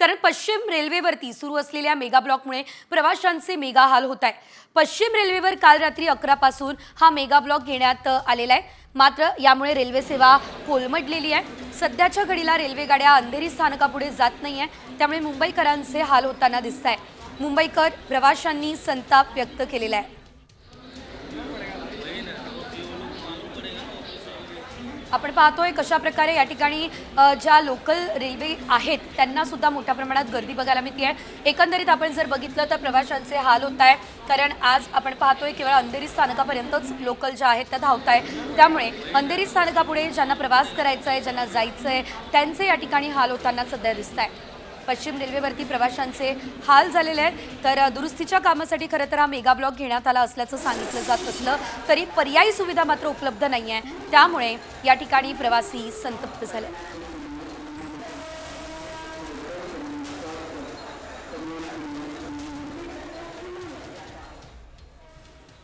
कारण पश्चिम रेल्वेवरती सुरू असलेल्या मेगा ब्लॉकमुळे प्रवाशांचे मेगा हाल होत आहे. पश्चिम रेल्वेवर काल रात्री अकरापासून हा मेगा ब्लॉक घेण्यात आलेला आहे. मात्र यामुळे रेल्वे सेवा कोलमडलेली आहे. सध्याच्या घडीला रेल्वेगाड्या अंधेरी स्थानकापुढे जात नाही आहे त्यामुळे मुंबईकरांचे हाल होताना दिसत आहे मुंबईकर प्रवाशांनी संताप व्यक्त केलेला आहे. आपण पाहतोय कशा प्रकारे या ठिकाणी ज्या लोकल रेल्वे आहेत त्यांना सुद्धा मोठ्या प्रमाणात गर्दी बघायला मिळते आहे एकंदरीत आपण जर बघितलं तर प्रवाशांचे हाल होत आहे कारण आज आपण पाहतोय केवळ अंधेरी स्थानकापर्यंतच लोकल ज्या आहेत त्या धावत आहे त्यामुळे अंधेरी स्थानकापुढे ज्यांना प्रवास करायचा आहे ज्यांना जायचं आहे त्यांचे या ठिकाणी हाल होताना सध्या दिसत आहे पश्चिम रेल्वेवरती प्रवाशांचे हाल झालेले आहेत. तर दुरुस्तीच्या कामासाठी खरं तर हा मेगा ब्लॉक घेण्यात आला असल्याचं सांगितलं जात असलं तरी पर्यायी सुविधा मात्र उपलब्ध नाही आहे त्यामुळे या ठिकाणी प्रवासी संतप्त झाले.